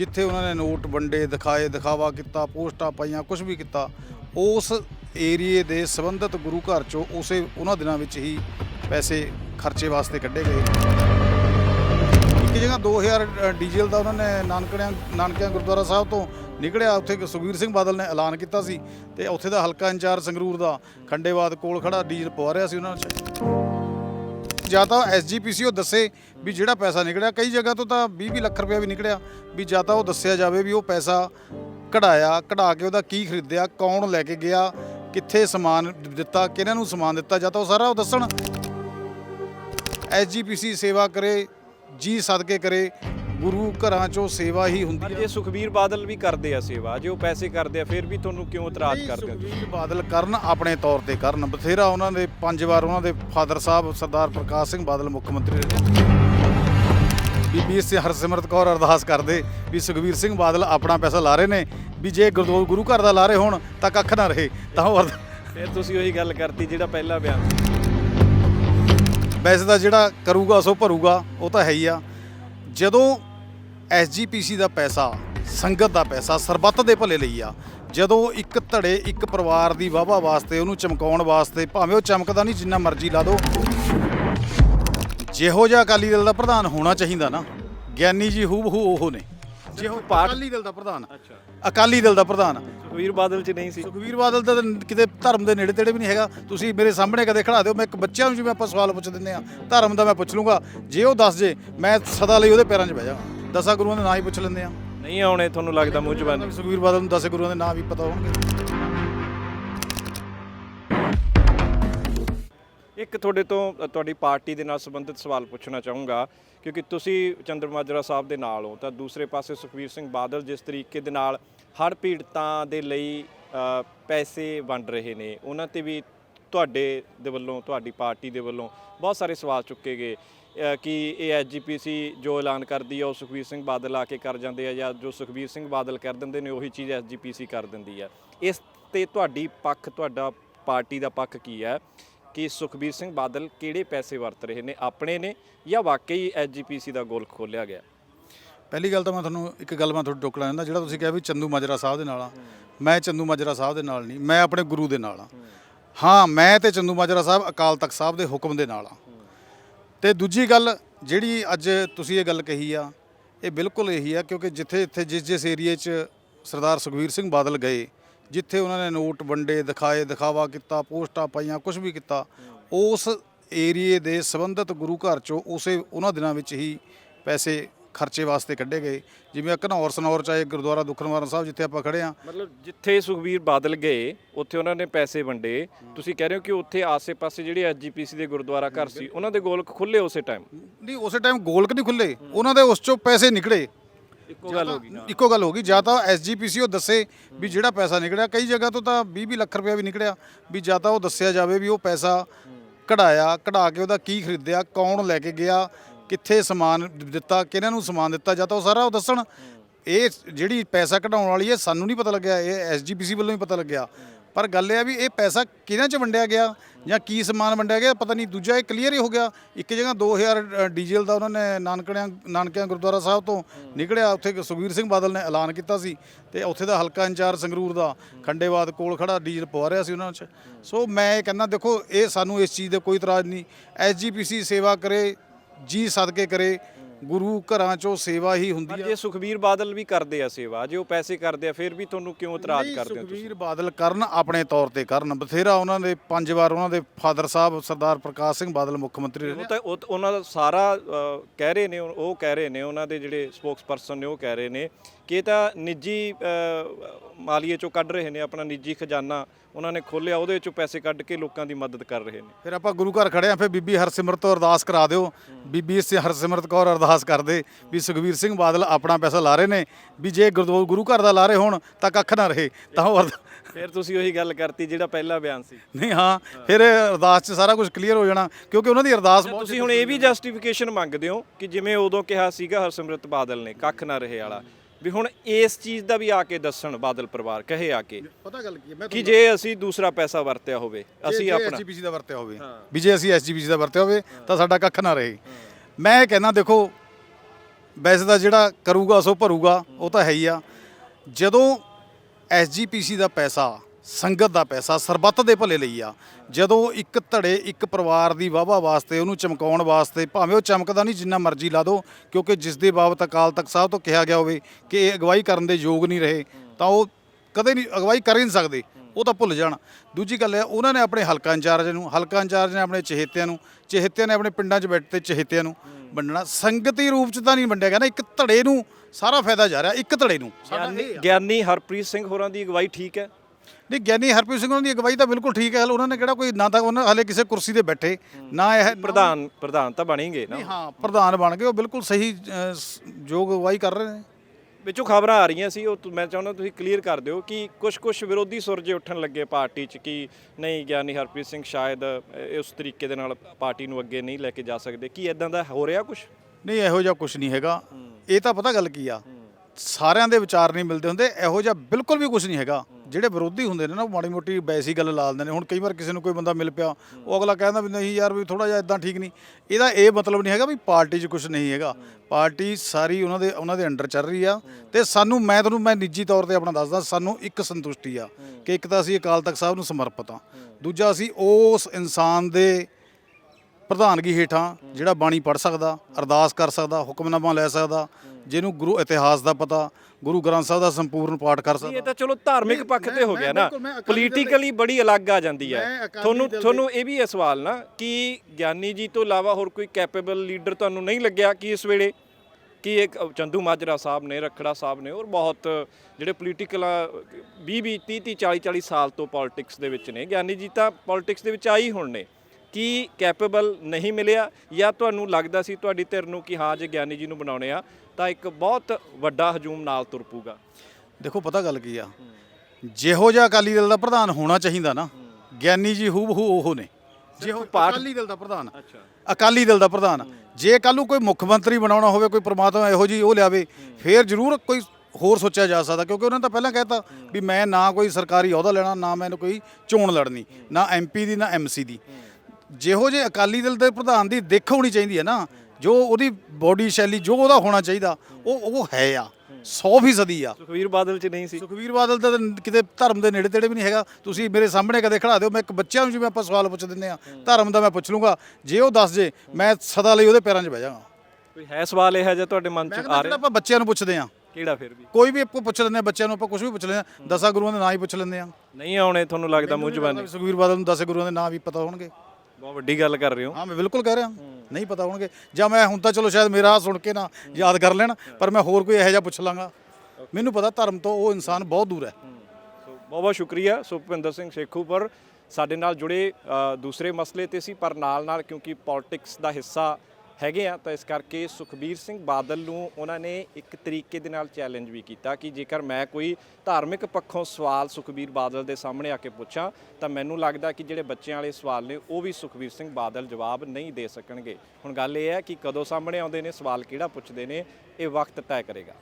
ਜਿੱਥੇ ਉਹਨਾਂ ਨੇ ਨੋਟ ਵੰਡੇ ਦਿਖਾਏ ਦਿਖਾਵਾ ਕੀਤਾ ਪੋਸਟਾਂ ਪਾਈਆਂ ਕੁਝ ਵੀ ਕੀਤਾ ਉਸ ਏਰੀਏ ਦੇ ਸੰਬੰਧਿਤ ਗੁਰੂ ਘਰ ਚੋਂ ਉਸੇ ਉਹਨਾਂ ਦਿਨਾਂ ਵਿੱਚ ਹੀ ਪੈਸੇ ਖਰਚੇ ਵਾਸਤੇ ਕੱਢੇ ਗਏ। ਇੱਕ ਜਗ੍ਹਾ 2000 ਅ, ਡੀਜ਼ਲ ਦਾ ਉਹਨਾਂ ਨੇ ਨਾਨਕੜਿਆਂ ਨਾਨਕਿਆਂ ਗੁਰਦੁਆਰਾ ਸਾਹਿਬ ਤੋਂ ਨਿਕਲਿਆ ਉੱਥੇ ਇੱਕ ਸੁਖਬੀਰ ਸਿੰਘ ਬਾਦਲ ਨੇ ਐਲਾਨ ਕੀਤਾ ਸੀ ਤੇ ਉੱਥੇ ਦਾ ਹਲਕਾ ਇੰਚਾਰਜ ਸੰਗਰੂਰ ਦਾ ਖੰਡੇਵਾਦ ਕੋਲ ਖੜਾ ਡੀਜ਼ਲ ਪਵਾ ਰਿਹਾ ਸੀ ਉਹਨਾਂ ਨੇ। ਜਾਂ ਤਾਂ ਐਸਜੀਪੀਸੀ ਉਹ ਦੱਸੇ ਵੀ ਜਿਹੜਾ ਪੈਸਾ ਨਿਕਲਿਆ। ਕਈ ਜਗ੍ਹਾ ਤੋਂ ਤਾਂ 20-20 ਲੱਖ ਰੁਪਇਆ ਵੀ ਨਿਕਲਿਆ ਵੀ ਜਾਂ ਤਾਂ ਉਹ ਦੱਸਿਆ ਜਾਵੇ ਵੀ ਉਹ ਪੈਸਾ ਕਢਾਇਆ, ਕਢਾ ਕੇ ਉਹਦਾ ਕੀ ਖਰੀਦਿਆ, ਕੌਣ ਲੈ ਕੇ ਗਿਆ, ਕਿੱਥੇ ਸਮਾਨ ਦਿੱਤਾ, ਕਿਹਨਾਂ ਨੂੰ ਸਮਾਨ ਦਿੱਤਾ, ਜਾਂ ਤਾਂ ਉਹ ਸਾਰਾ ਉਹ ਦੱਸਣ। ਐਸਜੀਪੀਸੀ ਸੇਵਾ ਕਰੇ, ਜੀ ਸਦਕੇ ਕਰੇ ਗੁਰੂ ਘਰਾਂ ਚੋਂ ਸੇਵਾ ਹੀ ਹੁੰਦੀ ਪਰ ਹੈ ਜੇ ਸੁਖਬੀਰ ਬਾਦਲ ਵੀ ਕਰਦੇ ਆ ਸੇਵਾ ਜੇ ਉਹ ਪੈਸੇ ਕਰਦੇ ਆ ਫਿਰ ਵੀ ਤੁਹਾਨੂੰ ਕਿਉਂ ਇਤਰਾਜ਼ ਕਰਦੇ ਹੋ ਸੁਖਬੀਰ ਬਾਦਲ ਕਰਨ ਆਪਣੇ ਤੌਰ ਤੇ ਕਰਨ। ਬਥੇਰਾ ਉਹਨਾਂ ਦੇ ਪੰਜ ਵਾਰ ਉਹਨਾਂ ਦੇ ਫਾਦਰ ਸਾਹਿਬ ਸਰਦਾਰ ਪ੍ਰਕਾਸ਼ ਸਿੰਘ ਬਾਦਲ ਮੁੱਖ ਮੰਤਰੀ ਰਹੇ ਬੀਬੀ ਸੇ ਹਰਸਿਮਰਤ ਕੌਰ ਅਰਦਾਸ ਕਰਦੇ ਵੀ ਸੁਖਬੀਰ ਸਿੰਘ ਬਾਦਲ ਆਪਣਾ ਪੈਸਾ ਲਾ ਰਹੇ ਨੇ ਵੀ ਜੇ ਗੁਰਦੁਆਰਾ ਗੁਰੂ ਘਰ ਦਾ ਲਾ ਰਹੇ ਹੋਣ ਤਾਂ ਕੱਖ ਨਾ ਰਹੇ। ਤਾਂ ਉਹ ਅਰਦ- ਫਿਰ ਤੁਸੀਂ ਉਹੀ ਗੱਲ ਕਰਤੀ ਜਿਹੜਾ ਪਹਿਲਾ ਬਿਆਨ ਸੀ। ਵੈਸੇ ਤਾਂ ਜਿਹੜਾ ਕਰੂਗਾ ਸੋ ਭਰੂਗਾ ਉਹ ਤਾਂ ਹੈ ਹੀ ਆ। ਜਦੋਂ ਐਸਜੀਪੀਸੀ ਦਾ ਪੈਸਾ ਸੰਗਤ ਦਾ ਪੈਸਾ ਸਰਬੱਤ ਦੇ ਭਲੇ ਲਈ ਆ। ਜਦੋਂ ਇੱਕ ਧੜੇ ਇੱਕ ਪਰਿਵਾਰ ਦੀ ਵਾਹਵਾ ਵਾਸਤੇ ਉਹਨੂੰ ਚਮਕਾਉਣ ਵਾਸਤੇ ਭਾਵੇਂ ਉਹ ਚਮਕਦਾ ਨਹੀਂ ਜਿੰਨਾ ਮਰਜ਼ੀ ਲਾ ਦਿਓ ਜਿਹੋ ਜਿਹਾ ਅਕਾਲੀ ਦਲ ਦਾ ਪ੍ਰਧਾਨ ਹੋਣਾ ਚਾਹੀਦਾ ਨਾ ਗਿਆਨੀ ਜੀ ਹੂਬਹੂ ਉਹ ਨੇ। ਜਿਹੋ ਅਕਾਲੀ ਦਲ ਦਾ ਪ੍ਰਧਾਨ। ਅੱਛਾ। ਅਕਾਲੀ ਦਲ ਦਾ ਪ੍ਰਧਾਨ। ਸੁਖਬੀਰ ਬਾਦਲ ਚ ਨਹੀਂ ਸੀ। ਸੁਖਵੀਰ ਬਾਦਲ ਦਾ ਤਾਂ ਕਿਤੇ ਧਰਮ ਦੇ ਨੇੜੇ ਤੇੜੇ ਵੀ ਨਹੀਂ ਹੈਗਾ। ਤੁਸੀਂ ਮੇਰੇ ਸਾਹਮਣੇ ਕਦੇ ਖੜਾ ਦਿਓ ਮੈਂ ਇੱਕ ਬੱਚਿਆਂ ਨੂੰ ਜਿਵੇਂ ਆਪਾਂ ਸਵਾਲ ਪੁੱਛ ਦਿੰਦੇ ਆ ਧਰਮ ਦਾ ਮੈਂ ਪੁੱਛ ਲੂੰਗਾ। ਜੇ ਉਹ ਦੱਸ ਜੇ ਮੈਂ ਸਦਾ ਲਈ ਉਹਦੇ ਪੈਰਾਂ 'ਚ ਬਹਿ ਜਾਵਾਂ। ਦਸਾਂ ਗੁਰੂਆਂ ਦੇ ਨਾਂ ਹੀ ਪੁੱਛ ਲੈਂਦੇ ਆ। ਨਹੀਂ ਆਉਣੇ ਤੁਹਾਨੂੰ ਲੱਗਦਾ ਮੂੰਹ ਜ਼ਬਾਨੀ ਸੁਖਵੀਰ ਬਾਦਲ ਨੂੰ ਦਸ ਗੁਰੂਆਂ ਦੇ ਨਾਂ ਵੀ ਪਤਾ ਹੋਣਗੇ। ਇੱਕ ਤੁਹਾਡੇ ਤੋਂ ਤੁਹਾਡੀ ਪਾਰਟੀ ਦੇ ਨਾਲ ਸੰਬੰਧਿਤ ਸਵਾਲ ਪੁੱਛਣਾ ਚਾਹੂੰਗਾ ਕਿਉਂਕਿ ਤੁਸੀਂ ਚੰਦਰਮਾਜਰਾ ਸਾਹਿਬ ਦੇ ਨਾਲ ਹੋ ਤਾਂ ਦੂਸਰੇ ਪਾਸੇ ਸੁਖਬੀਰ ਸਿੰਘ ਬਾਦਲ ਜਿਸ ਤਰੀਕੇ ਦੇ ਨਾਲ ਹੜ੍ਹ ਪੀੜਤਾਂ ਦੇ ਲਈ ਪੈਸੇ ਵੰਡ ਰਹੇ ਨੇ ਉਹਨਾਂ ਤੇ ਵੀ ਤੁਹਾਡੇ ਦੇ ਵੱਲੋਂ, ਤੁਹਾਡੀ ਪਾਰਟੀ ਦੇ ਵੱਲੋਂ ਬਹੁਤ ਸਾਰੇ ਸਵਾਲ ਚੁੱਕੇ ਗਏ ਕਿ ਇਹ ਐਸਜੀਪੀਸੀ ਜੋ ਐਲਾਨ ਕਰਦੀ ਹੈ ਉਹ ਸੁਖਬੀਰ ਸਿੰਘ ਬਾਦਲ ਆ ਕੇ ਕਰ ਜਾਂਦੇ ਆ ਜਾਂ ਜੋ ਸੁਖਬੀਰ ਸਿੰਘ ਬਾਦਲ ਕਰ ਦਿੰਦੇ ਨੇ, ਉਹੀ ਚੀਜ਼ ਐਸਜੀਪੀਸੀ ਕਰ ਦਿੰਦੀ ਹੈ ਇਸ ਤੇ ਤੁਹਾਡੀ ਪੱਖ, ਤੁਹਾਡਾ ਪਾਰਟੀ ਦਾ ਪੱਖ ਕੀ ਹੈ ਕਿ ਸੁਖਬੀਰ ਸਿੰਘ ਬਾਦਲ ਕਿਹੜੇ ਪੈਸੇ ਵਰਤ ਰਹੇ ਨੇ, ਆਪਣੇ ਨੇ ਜਾਂ ਵਾਕਈ ਐਸਜੀਪੀਸੀ ਦਾ ਗੋਲ ਖੋਲਿਆ ਗਿਆ? ਪਹਿਲੀ ਗੱਲ ਤਾਂ ਮੈਂ ਤੁਹਾਨੂੰ ਇੱਕ ਗੱਲ ਮੈਂ ਤੁਹਾਡੇ ਟੋਕਣਾ ਚਾਹੁੰਦਾ, ਜਿਹੜਾ ਤੁਸੀਂ ਕਿਹਾ ਵੀ ਚੰਦੂ ਮਾਜਰਾ ਸਾਹਿਬ ਦੇ ਨਾਲ ਆ। ਮੈਂ ਚੰਦੂ ਮਾਜਰਾ ਸਾਹਿਬ ਦੇ ਨਾਲ ਨਹੀਂ, ਮੈਂ ਆਪਣੇ ਗੁਰੂ ਦੇ ਨਾਲ ਆ। ਹਾਂ, ਮੈਂ ਤੇ ਚੰਦੂ ਮਾਜਰਾ ਸਾਹਿਬ ਅਕਾਲ ਤਖਤ ਸਾਹਿਬ ਦੇ ਹੁਕਮ ਦੇ ਨਾਲ ਆ ਤੇ ਦੂਜੀ ਗੱਲ ਜਿਹੜੀ ਅੱਜ ਤੁਸੀਂ ਇਹ ਗੱਲ ਕਹੀ ਆ, ਇਹ ਬਿਲਕੁਲ ਇਹੀ ਆ, ਕਿਉਂਕਿ ਜਿੱਥੇ ਇੱਥੇ ਜਿਸ ਜਿਸ ਏਰੀਏ 'ਚ ਸਰਦਾਰ ਸੁਖਵੀਰ ਸਿੰਘ ਬਾਦਲ ਗਏ, ਜਿੱਥੇ ਉਹਨਾਂ ਨੇ ਨੋਟ ਵੰਡੇ, ਦਿਖਾਏ, ਦਿਖਾਵਾ ਕੀਤਾ, ਪੋਸਟਾਂ ਪਾਈਆਂ ਕੁਝ ਵੀ ਕੀਤਾ, ਉਸ ਏਰੀਏ ਦੇ ਸੰਬੰਧਿਤ ਗੁਰੂ ਘਰ ਚੋਂ ਉਸੇ ਉਹਨਾਂ ਦਿਨਾਂ ਵਿੱਚ ਹੀ ਪੈਸੇ ਖਰਚੇ ਵਾਸਤੇ ਕੱਢੇ ਗਏ। ਜਿਵੇਂ ਘਨੌਰ ਸਨੌਰ ਚਾਹੇ ਗੁਰਦੁਆਰਾ ਦੁਖਨਵਾਰਨ ਸਾਹਿਬ ਜਿੱਥੇ ਆਪਾਂ ਖੜੇ ਆ ਮਤਲਬ ਜਿੱਥੇ ਸੁਖਬੀਰ ਬਾਦਲ ਗਏ ਉੱਥੇ ਉਹਨਾਂ ਨੇ ਪੈਸੇ ਵੰਡੇ। ਤੁਸੀਂ ਕਹਿ ਰਹੇ ਹੋ ਕਿ ਉੱਥੇ ਆਸੇ-ਪਾਸੇ ਜਿਹੜੇ ਐਸਜੀਪੀਸੀ ਦੇ ਗੁਰਦੁਆਰਾ ਘਰ ਸੀ ਉਹਨਾਂ ਦੇ ਗੋਲਕ ਖੁੱਲੇ ਉਸੇ ਟਾਈਮ ਨਹੀਂ ਉਸੇ ਟਾਈਮ ਗੋਲਕ ਨਹੀਂ ਖੁੱਲੇ ਉਹਨਾਂ ਦੇ ਉਸ ਚੋਂ ਪੈਸੇ ਨਿਕਲੇ। ਇੱਕੋ ਗੱਲ ਹੋ ਗਈ ਇੱਕੋ ਗੱਲ ਹੋ ਗਈ। ਜਾਂ ਤਾਂ ਐਸਜੀਪੀਸੀ ਉਹ ਦੱਸੇ ਵੀ ਜਿਹੜਾ ਪੈਸਾ ਨਿਕਲਿਆ। ਕਈ ਜਗ੍ਹਾ ਤੋਂ ਤਾਂ 20-20 ਲੱਖ ਰੁਪਇਆ ਵੀ ਨਿਕਲਿਆ। ਵੀ ਜਾਂ ਤਾਂ ਉਹ ਦੱਸਿਆ ਜਾਵੇ ਵੀ ਉਹ ਪੈਸਾ ਕਢਾਇਆ ਕਢਾ ਕੇ ਉਹਦਾ ਕੀ ਖਰੀਦਿਆ ਕੌਣ ਲੈ ਕੇ ਗਿਆ ਕਿੱਥੇ ਸਮਾਨ ਦਿੱਤਾ ਕਿਹਨਾਂ ਨੂੰ ਸਮਾਨ ਦਿੱਤਾ ਜਾਂ ਤਾਂ ਉਹ ਸਾਰਾ ਉਹ ਦੱਸਣ। ਇਹ ਜਿਹੜੀ ਪੈਸਾ ਕਢਾਉਣ ਵਾਲੀ ਹੈ ਸਾਨੂੰ ਨਹੀਂ ਪਤਾ ਲੱਗਿਆ ਇਹ ਐਸਜੀਪੀਸੀ ਵੱਲੋਂ ਹੀ ਪਤਾ ਲੱਗਿਆ। ਪਰ ਗੱਲ ਇਹ ਆ ਵੀ ਇਹ ਪੈਸਾ ਕਿਹਨਾਂ 'ਚ ਵੰਡਿਆ ਗਿਆ ਜਾਂ ਕੀ ਸਮਾਨ ਵੰਡਿਆ ਗਿਆ ਪਤਾ ਨਹੀਂ। ਦੂਜਾ ਇਹ ਕਲੀਅਰ ਹੀ ਹੋ ਗਿਆ ਇੱਕ ਜਗ੍ਹਾ 2000 ਅ, ਡੀਜ਼ਲ ਦਾ ਉਹਨਾਂ ਨੇ ਨਾਨਕੜਿਆਂ ਨਾਨਕਿਆਂ ਗੁਰਦੁਆਰਾ ਸਾਹਿਬ ਤੋਂ ਨਿਕਲਿਆ ਉੱਥੇ ਇੱਕ ਸੁਖਬੀਰ ਸਿੰਘ ਬਾਦਲ ਨੇ ਐਲਾਨ ਕੀਤਾ ਸੀ ਤੇ ਉੱਥੇ ਦਾ ਹਲਕਾ ਇੰਚਾਰਜ ਸੰਗਰੂਰ ਦਾ ਖੰਡੇਵਾਦ ਕੋਲ ਖੜਾ ਡੀਜ਼ਲ ਪਵਾ ਰਿਹਾ ਸੀ ਉਹਨਾਂ 'ਚ। ਸੋ ਮੈਂ ਇਹ ਕਹਿੰਦਾ ਦੇਖੋ ਇਹ ਸਾਨੂੰ ਇਸ ਚੀਜ਼ ਦਾ ਕੋਈ ਇਤਰਾਜ਼ ਨਹੀਂ। ਐਸਜੀਪੀਸੀ ਸੇਵਾ ਕਰੇ ਜੀ ਸਦਕੇ ਕਰੇ ਗੁਰੂ ਘਰਾਂ 'ਚੋਂ ਸੇਵਾ ਹੀ ਹੁੰਦੀ ਪਰ ਆ। ਜੇ ਸੁਖਬੀਰ ਬਾਦਲ ਵੀ ਕਰਦੇ ਆ ਸੇਵਾ ਜੇ ਉਹ ਪੈਸੇ ਕਰਦੇ ਆ ਫਿਰ ਵੀ ਤੁਹਾਨੂੰ ਕਿਉਂ ਇਤਰਾਜ਼ ਨਹੀਂ, ਕਰਦੇ ਹੋ ਤੁਸੀਂ? ਸੁਖਬੀਰ ਬਾਦਲ ਕਰਨ ਆਪਣੇ ਤੌਰ ਤੇ ਕਰਨ। ਬਥੇਰਾ ਉਹਨਾਂ ਦੇ ਪੰਜ ਵਾਰ ਉਹਨਾਂ ਦੇ ਫਾਦਰ ਸਾਹਿਬ ਸਰਦਾਰ ਪ੍ਰਕਾਸ਼ ਸਿੰਘ ਬਾਦਲ ਮੁੱਖ ਮੰਤਰੀ ਉਹ ਰਹੇ ਤਾਂ ਉਹ ਤਾਂ ਉਹਨਾਂ ਦਾ ਸਾਰਾ ਅ, ਕਹਿ ਰਹੇ ਨੇ ਉਹ ਉਹ ਕਹਿ ਰਹੇ ਨੇ ਉਹਨਾਂ ਦੇ ਜਿਹੜੇ ਸਪੋਕਸਪਰਸਨ ਨੇ ਉਹ ਕਹਿ ਰਹੇ ਨੇ ਕਿ ਇਹ ਤਾਂ ਨਿੱਜੀ ਅ, ਮਾਲੀਏ ਚੋਂ ਕੱਢ ਰਹੇ ਨੇ ਆਪਣਾ ਨਿੱਜੀ ਖਜ਼ਾਨਾ ਉਹਨਾਂ ਨੇ ਖੋਲਿਆ ਉਹਦੇ ਚੋਂ ਪੈਸੇ ਕੱਢ ਕੇ ਲੋਕਾਂ ਦੀ ਮਦਦ ਕਰ ਰਹੇ ਨੇ। ਫਿਰ ਆਪਾਂ ਗੁਰੂ ਘਰ ਖੜੇ ਆ ਫਿਰ ਬੀਬੀ ਹਰਸਿਮਰਤ ਤੋਂ ਅਰਦਾਸ ਕਰਾ ਦਿਓ। ਬੀਬੀ ਸੇ ਹਰਸਿਮਰਤ ਕੌਰ ਅਰਦਾਸ ਕਰਦੇ ਵੀ ਸੁਖਬੀਰ ਸਿੰਘ ਬਾਦਲ ਆਪਣਾ ਪੈਸਾ ਲਾ ਰਹੇ ਨੇ ਵੀ ਜੇ ਗੁਰਦੁਆਰਾ ਗੁਰੂ ਘਰ ਦਾ ਲਾ ਰਹੇ ਹੋਣ ਤਾਂ ਕੱਖ ਨਾ ਰਹੇ ਤਾਂ ਉਹ ਅਰਦ- ਫਿਰ ਤੁਸੀਂ ਉਹੀ ਗੱਲ ਕਰਤੀ ਜਿਹੜਾ ਪਹਿਲਾ ਬਿਆਨ ਸੀ। ਨਹੀਂ ਹਾਂ ਫਿਰ ਅਰਦਾਸ 'ਚ ਸਾਰਾ ਕੁਝ ਕਲੀਅਰ ਹੋ ਜਾਣਾ ਕਿਉਂਕਿ ਉਹਨਾਂ ਦੀ ਅਰਦਾਸ ਬਹੁਤ ਤੁਸੀਂ ਹੁਣ ਇਹ ਵੀ ਜਸਟੀਫਿਕੇਸ਼ਨ ਮੰਗਦੇ ਹੋ ਕਿ ਜਿਵੇਂ ਉਦੋਂ ਕਿਹਾ ਸੀਗਾ ਹਰਸਿਮਰਤ ਬਾਦਲ ਨੇ ਕੱਖ ਨਾ ਰਹੇ ਵਾਲਾ ਵੀ ਹੁਣ ਇਸ ਚੀਜ਼ ਦਾ ਵੀ ਆ ਕੇ ਦੱਸਣ ਬਾਦਲ ਪਰਿਵਾਰ ਕਹੇ ਆ ਕੇ ਪਤਾ ਗੱਲ ਕੀ ਹੈ ਮੈਂ ਕਿ ਜੇ ਅਸੀਂ ਦੂਸਰਾ ਪੈਸਾ ਵਰਤਿਆ ਹੋਵੇ ਅਸੀਂ ਆਪਣਾ ਐਸਜੀਪੀਸੀ ਦਾ ਵਰਤਿਆ ਹੋਵੇ ਵੀ ਜੇ ਅਸੀਂ ਐਸਜੀਪੀਸੀ ਦਾ ਵਰਤਿਆ ਹੋਵੇ ਤਾਂ ਸਾਡਾ ਕੱਖ ਨਾ ਰਹੇ। ਮੈਂ ਇਹ ਕਹਿੰਦਾ, ਦੇਖੋ, ਵੈਸੇ ਤਾਂ ਜਿਹੜਾ ਕਰੂਗਾ, ਸੋ ਭਰੂਗਾ, ਉਹ ਤਾਂ ਹੈ ਹੀ ਆ। ਜਦੋਂ ਐਸਜੀਪੀਸੀ ਦਾ ਪੈਸਾ, ਸੰਗਤ ਦਾ ਪੈਸਾ ਸਰਬੱਤ ਦੇ ਭਲੇ ਲਈ ਆ, ਜਦੋਂ ਇੱਕ ਧੜੇ, ਇੱਕ ਪਰਿਵਾਰ ਦੀ ਵਾਹਵਾ ਵਾਸਤੇ, ਉਹਨੂੰ ਚਮਕਾਉਣ ਵਾਸਤੇ, ਭਾਵੇਂ ਉਹ ਚਮਕਦਾ ਨਹੀਂ, ਜਿੰਨਾ ਮਰਜ਼ੀ ਲਾ ਦਿਓ ਕਿਉਂਕਿ ਜਿਸ ਦੇ ਬਾਬਤ ਅਕਾਲ ਤਖਤ ਸਾਹਿਬ ਤੋਂ ਕਿਹਾ ਗਿਆ ਹੋਵੇ ਕਿ ਇਹ ਅਗਵਾਈ ਕਰਨ ਦੇ ਯੋਗ ਨਹੀਂ ਰਹੇ, ਤਾਂ ਉਹ ਕਦੇ ਨਹੀਂ, ਅਗਵਾਈ ਕਰ ਹੀ ਨਹੀਂ ਸਕਦੇ। ਉਹ ਤਾਂ ਭੁੱਲ ਜਾਣ। ਦੂਜੀ ਗੱਲ ਹੈ ਉਹਨਾਂ ਨੇ ਆਪਣੇ ਹਲਕਾ ਇੰਚਾਰਜ ਨੂੰ ਹਲਕਾ ਇੰਚਾਰਜ ਨੇ ਆਪਣੇ ਚਹੇਤਿਆਂ ਨੂੰ ਚਹੇਤਿਆਂ ਨੇ ਆਪਣੇ ਪਿੰਡਾਂ 'ਚ ਬੈਠ ਤੇ ਚਹੇਤਿਆਂ ਨੂੰ ਵੰਡਣਾ। ਸੰਗਤੀ ਰੂਪ 'ਚ ਤਾਂ ਨਹੀਂ ਵੰਡਿਆ ਗਿਆ ਨਾ ਇੱਕ ਧੜੇ ਨੂੰ ਸਾਰਾ ਫਾਇਦਾ ਜਾ ਰਿਹਾ ਇੱਕ ਧੜੇ ਨੂੰ। ਗਿਆਨੀ ਹਰਪ੍ਰੀਤ ਸਿੰਘ ਹੋਰਾਂ ਦੀ ਅਗਵਾਈ ਠੀਕ ਹੈ? ਨਹੀਂ ਗਿਆਨੀ ਹਰਪ੍ਰੀਤ ਸਿੰਘ ਉਹਨਾਂ ਦੀ ਅਗਵਾਈ ਤਾਂ ਬਿਲਕੁਲ ਠੀਕ ਹੈ ਹਲ ਉਹਨਾਂ ਨੇ ਕਿਹੜਾ ਕੋਈ ਨਾ ਤਾਂ ਉਹਨਾਂ ਹਲੇ ਕਿਸੇ ਕੁਰਸੀ ਤੇ ਬੈਠੇ ਨਾ ਇਹ ਪ੍ਰਧਾਨ ਪ੍ਰਧਾਨ ਤਾਂ ਬਣੇਗੇ ਨਾ। ਨਹੀਂ ਹਾਂ ਪ੍ਰਧਾਨ ਬਣ ਗਏ ਉਹ ਬਿਲਕੁਲ ਸਹੀ ਯੋਗ ਅਗਵਾਈ ਕਰ ਰਹੇ ਨੇ। ਵਿੱਚੋਂ ਖਬਰਾਂ ਆ ਰਹੀਆਂ ਸੀ ਉਹ ਤੁ- ਮੈਂ ਚਾਹੁੰਦਾ ਤੁਸੀਂ ਕਲੀਅਰ ਕਰ ਦਿਓ ਕਿ ਕੁਝ ਕੁਝ ਵਿਰੋਧੀ ਸੁਰਜੇ ਉੱਠਣ ਲੱਗੇ ਪਾਰਟੀ 'ਚ ਕਿ ਨਹੀਂ ਗਿਆਨੀ ਹਰਪ੍ਰੀਤ ਸਿੰਘ ਸ਼ਾਇਦ ਅ, ਉਸ ਤਰੀਕੇ ਦੇ ਨਾਲ ਪਾਰਟੀ ਨੂੰ ਅੱਗੇ ਨਹੀਂ ਲੈ ਕੇ ਜਾ ਸਕਦੇ। ਕੀ ਇਦਾਂ ਦਾ ਹੋ ਰਿਹਾ ਕੁਝ ਨਹੀਂ ਇਹੋ ਜਿਹਾ ਕੁਝ ਨਹੀਂ ਹੈਗਾ। ਇਹ ਤਾਂ ਪਤਾ ਗੱਲ ਕੀ ਆ? ਸਾਰਿਆਂ ਦੇ ਵਿਚਾਰ ਨਹੀਂ ਮਿਲਦੇ ਹੁੰਦੇ ਇਹੋ ਜਿਹਾ ਬਿਲਕੁਲ ਵੀ ਕੁਝ ਨਹੀਂ ਹੈਗਾ। ਜਿਹੜੇ ਵਿਰੋਧੀ ਹੁੰਦੇ ਨੇ ਨਾ, ਉਹ ਮਾੜੀ ਮੋਟੀ ਬੈਸੀ ਗੱਲ ਲਾ ਦਿੰਦੇ ਨੇ। ਹੁਣ ਕਈ ਵਾਰ ਕਿਸੇ ਨੂੰ ਕੋਈ ਬੰਦਾ ਮਿਲ ਪਿਆ, ਉਹ ਅਗਲਾ ਕਹਿੰਦਾ ਵੀ ਨਹੀਂ ਯਾਰ ਵੀ ਥੋੜਾ ਜਿਹਾ ਇਦਾਂ ਠੀਕ ਨਹੀਂ। ਇਹਦਾ ਇਹ ਮਤਲਬ ਨਹੀਂ ਹੈਗਾ ਵੀ ਪਾਰਟੀ 'ਚ ਕੁਝ ਨਹੀਂ ਹੈਗਾ। ਪਾਰਟੀ ਸਾਰੀ ਉਹਨਾਂ ਦੇ ਉਹਨਾਂ ਦੇ ਅੰਡਰ ਚੱਲ ਰਹੀ ਆ ਤੇ ਸਾਨੂੰ ਮੈਂ ਤੁਹਾਨੂੰ ਮੈਂ ਨਿੱਜੀ ਤੌਰ ਤੇ ਆਪਣਾ ਦੱਸਦਾ, ਸਾਨੂੰ ਇੱਕ ਸੰਤੁਸ਼ਟੀ ਆ ਕਿ ਇੱਕ ਤਾਂ ਅਸੀਂ ਅਕਾਲ ਤਖਤ ਸਾਹਿਬ ਨੂੰ ਸਮਰਪਿਤ ਆ ਦੂਜਾ ਅਸੀਂ ਉਸ ਇਨਸਾਨ ਦੇ ਪ੍ਰਧਾਨਗੀ ਹੇਠਾਂ ਜਿਹੜਾ ਬਾਣੀ ਪੜ ਸਕਦਾ, ਅਰਦਾਸ ਕਰ ਸਕਦਾ, ਹੁਕਮਨਾਮਾ ਲੈ ਸਕਦਾ ਜਿਹਨੂੰ ਗੁਰੂ ਇਤਿਹਾਸ ਦਾ ਪਤਾ ਗੁਰੂ ਗ੍ਰੰਥ ਸਾਹਿਬ ਦਾ ਸੰਪੂਰਨ ਪਾਠ ਕਰ ਇਹ ਸਕਦਾ। ਤਾਂ ਚਲੋ ਧਾਰਮਿਕ ਪੱਖ ਤੇ ਹੋ ਗਿਆ ਨਾ। ਪੋਲੀਟੀਕਲੀ ਬੜੀ ਅਲੱਗ ਆ ਜਾਂਦੀ ਹੈ ਤੁਹਾਨੂੰ ਤੁਹਾਨੂੰ ਇਹ ਵੀ ਇਹ ਸਵਾਲ ਨਾ ਕਿ ਗਿਆਨੀ ਜੀ ਤੋਂ ਇਲਾਵਾ ਹੋਰ ਕੋਈ ਕੈਪੇਬਲ ਲੀਡਰ ਤੁਹਾਨੂੰ ਨਹੀਂ ਲੱਗਿਆ ਕਿ ਇਸ ਵੇਲੇ? ਕਿ ਇੱਕ ਚੰਦੂ ਮਾਜਰਾ ਸਾਹਿਬ ਨੇ ਰਖੜਾ ਸਾਹਿਬ ਨੇ ਔਰ ਬਹੁਤ ਜਿਹੜੇ ਪੋਲੀਟੀਕਲ 20 20 30 30 40 40 ਸਾਲ ਤੋਂ ਪੋਲਿਟਿਕਸ ਦੇ ਵਿੱਚ ਨੇ। ਗਿਆਨੀ ਜੀ ਤਾਂ ਪੋਲਿਟਿਕਸ ਦੇ ਵਿੱਚ ਆਈ ਹੁਣ ਨੇ। ਕੀ ਕੈਪੇਬਲ ਨਹੀਂ ਮਿਲਿਆ ਜਾਂ ਤੁਹਾਨੂੰ ਲੱਗਦਾ ਸੀ ਤੁਹਾਡੀ ਧਿਰ ਨੂੰ ਕਿ ਹਾਂ ਜੇ ਗਿਆਨੀ ਜੀ ਨੂੰ ਬਣਾਉਣੇ ਆ ਤਾਂ ਇੱਕ ਬਹੁਤ ਵੱਡਾ ਹਜੂਮ ਨਾਲ ਤੁਰ ਪੂਗਾ ਦੇਖੋ ਪਤਾ ਗੱਲ ਕੀ ਆ? ਜਿਹੋ ਜਿਹਾ ਅਕਾਲੀ ਦਲ ਦਾ ਪ੍ਰਧਾਨ ਹੋਣਾ ਚਾਹੀਦਾ ਨਾ ਗਿਆਨੀ ਜੀ ਹੂ ਬਹੂ ਉਹ ਨੇ। ਜਿਹੋ ਅਕਾਲੀ ਦਲ ਦਾ ਪ੍ਰਧਾਨ। ਅੱਛਾ। ਅਕਾਲੀ ਦਲ ਦਾ ਪ੍ਰਧਾਨ। ਜੇ ਕੱਲ ਨੂੰ ਕੋਈ ਮੁੱਖ ਮੰਤਰੀ ਬਣਾਉਣਾ ਹੋਵੇ ਕੋਈ ਪ੍ਰਮਾਤਮਾ ਇਹੋ ਜੀ ਉਹ ਲਿਆਵੇ ਫੇਰ ਜ਼ਰੂਰ ਕੋਈ ਹੋਰ ਸੋਚਿਆ ਜਾ ਸਕਦਾ ਕਿਉਂਕਿ ਉਹਨਾਂ ਨੇ ਤਾਂ ਪਹਿਲਾਂ ਕਹਿਤਾ ਵੀ ਮੈਂ ਨਾ ਕੋਈ ਸਰਕਾਰੀ ਅਹੁਦਾ ਲੈਣਾ ਨਾ ਮੈਨੂੰ ਕੋਈ ਚੋਣ ਲੜਨੀ ਨਾ ਐਮਪੀ ਦੀ ਨਾ ਐਮਸੀ ਦੀ। ਜਿਹੋ ਜੇ ਅਕਾਲੀ ਦਲ ਦੇ ਪ੍ਰਧਾਨ ਦੀ ਦਿੱਖ ਹੋਣੀ ਚਾਹੀਦੀ ਹੈ ਨਾ ਜੋ ਉਹਦੀ ਬੋਡੀ ਸ਼ੈਲੀ ਜੋ ਉਹਦਾ ਹੋਣਾ ਚਾਹੀਦਾ ਉਹ ਉਹ ਹੈ ਆ 100% ਆ। ਸੁਖਵੀਰ ਬਾਦਲ ਚ ਨਹੀਂ ਸੀ। ਸੁਖਵੀਰ ਬਾਦਲ ਦਾ ਤਾਂ ਕਿਤੇ ਧਰਮ ਦੇ ਨੇੜੇ ਤੇੜੇ ਵੀ ਨਹੀਂ ਹੈਗਾ। ਤੁਸੀਂ ਮੇਰੇ ਸਾਹਮਣੇ ਕਦੇ ਖੜਾ ਦਿਓ ਮੈਂ ਇੱਕ ਬੱਚਿਆਂ ਨੂੰ ਜਿਵੇਂ ਆਪਾਂ ਸਵਾਲ ਪੁੱਛ ਦਿੰਦੇ ਆ ਧਰਮ ਦਾ ਮੈਂ ਪੁੱਛ ਲੂੰਗਾ। ਜੇ ਉਹ ਦੱਸ ਜੇ ਮੈਂ ਸਦਾ ਲਈ ਉਹਦੇ ਪੈਰਾਂ 'ਚ ਬਹਿ ਜਾਵਾਂਗਾ ਕੋਈ ਹੈ ਸਵਾਲ ਇਹ ਜਿਹਾ ਤੁਹਾਡੇ ਮਨ ਚ ਆ ਰਿਹਾ? ਆਪਾਂ ਬੱਚਿਆਂ ਨੂੰ ਪੁੱਛਦੇ ਆ ਕਿਹੜਾ ਫਿਰ ਵੀ? ਕੋਈ ਵੀ ਆਪਾਂ ਪੁੱਛ ਲੈਂਦੇ ਆ ਬੱਚਿਆਂ ਨੂੰ ਆਪਾਂ ਕੁਝ ਵੀ ਪੁੱਛ ਲੈਂਦੇ ਆ ਦਸਾਂ ਗੁਰੂਆਂ ਦੇ ਨਾਂ ਹੀ ਪੁੱਛ ਲੈਂਦੇ ਆ ਨਹੀਂ ਆਉਣੇ ਤੁਹਾਨੂੰ ਲੱਗਦਾ ਮੂੰਹ ਜ਼ਬਾਨੀ ਸੁਖਵੀਰ ਬਾਦਲ ਨੂੰ ਦਸਾਂ ਗੁਰੂਆਂ ਦੇ ਨਾਂ ਵੀ ਪਤਾ ਹੋਣਗੇ। ਬਹੁਤ ਵੱਡੀ ਗੱਲ ਕਰ ਰਹੇ ਹੋ। ਹਾਂ ਮੈਂ ਬਿਲਕੁਲ ਕਹਿ ਰਿਹਾ। ਨਹੀਂ ਪਤਾ ਹੋਣਗੇ। ਜਾਂ ਮੈਂ ਹੁਣ ਤਾਂ ਚਲੋ ਸ਼ਾਇਦ ਮੇਰਾ ਸੁਣ ਕੇ ਨਾ ਯਾਦ ਕਰ ਲੈਣ ਪਰ ਮੈਂ ਹੋਰ ਕੋਈ ਇਹੋ ਜਿਹਾ ਪੁੱਛ ਲਾਂਗਾ। ਮੈਨੂੰ ਪਤਾ ਧਰਮ ਤੋਂ ਉਹ ਇਨਸਾਨ ਬਹੁਤ ਦੂਰ ਹੈ। ਸੋ ਬਹੁਤ ਬਹੁਤ ਸ਼ੁਕਰੀਆ ਸੁਪਿੰਦਰ ਸਿੰਘ ਸ਼ੇਖੂਪੁਰ ਸਾਡੇ ਨਾਲ ਜੁੜੇ ਦੂਸਰੇ ਮਸਲੇ ਤੇ ਸੀ ਪਰ ਨਾਲ ਨਾਲ ਕਿਉਂਕਿ ਪੋਲਿਟਿਕਸ ਦਾ ਹਿੱਸਾ ਹੈਗੇ ਆ, ਤਾਂ ਇਸ ਕਰਕੇ ਸੁਖਬੀਰ ਸਿੰਘ ਬਾਦਲ ਨੂੰ ਉਹਨਾਂ ਨੇ ਇੱਕ ਤਰੀਕੇ ਦੇ ਨਾਲ ਚੈਲੰਜ ਵੀ ਕੀਤਾ ਕਿ ਜੇਕਰ ਮੈਂ ਕੋਈ ਧਾਰਮਿਕ ਪੱਖੋਂ ਸਵਾਲ ਸੁਖਬੀਰ ਬਾਦਲ ਦੇ ਸਾਹਮਣੇ ਆ ਕੇ ਪੁੱਛਾਂ, ਤਾਂ ਮੈਨੂੰ ਲੱਗਦਾ ਕਿ ਜਿਹੜੇ ਬੱਚਿਆਂ ਵਾਲੇ ਸਵਾਲ ਨੇ, ਉਹ ਵੀ ਸੁਖਬੀਰ ਸਿੰਘ ਬਾਦਲ ਜਵਾਬ ਨਹੀਂ ਦੇ ਸਕਣਗੇ। ਹੁਣ ਗੱਲ ਇਹ ਹੈ ਕਿ ਕਦੋਂ ਸਾਹਮਣੇ ਆਉਂਦੇ ਨੇ, ਸਵਾਲ ਕਿਹੜਾ ਪੁੱਛਦੇ ਨੇ, ਇਹ ਵਕਤ ਤੈਅ ਕਰੇਗਾ।